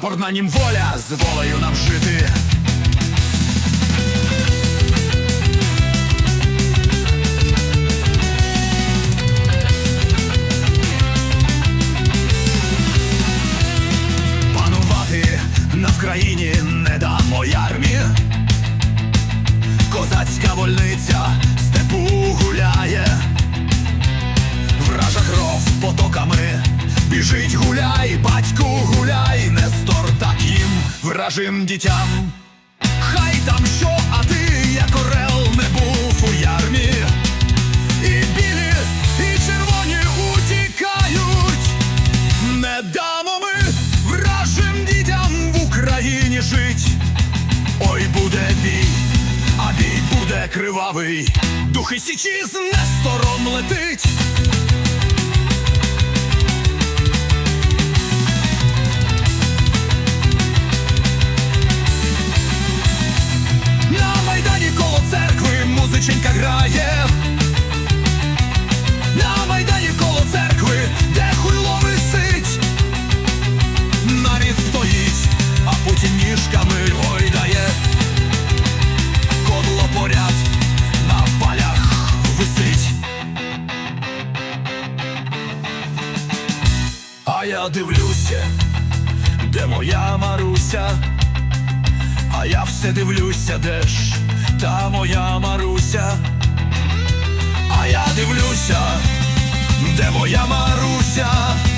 Прапор на нім воля, з волею нам жити. Панувати на Вкраїні не дамо ярмі. Козацька вольниця степу гуляє, вража кров потоками біжить гуляй, батьку гуляй, так їм вражим дітям. Хай там що, а ти, як орел, не був у ярмі. І білі, і червоні утікають. Не дамо ми вражим дітям в Україні жить. Ой, буде бій, а бій буде кривавий. Духи січі з Нестором летить. На майдані коло церкви, де хуйло висить, навіть стоїть, а потім ніжками гойдає. Кодло поряд на палях висить. А я дивлюся, де моя Маруся. А я все дивлюся, де ж та моя Маруся. Де моя Маруся.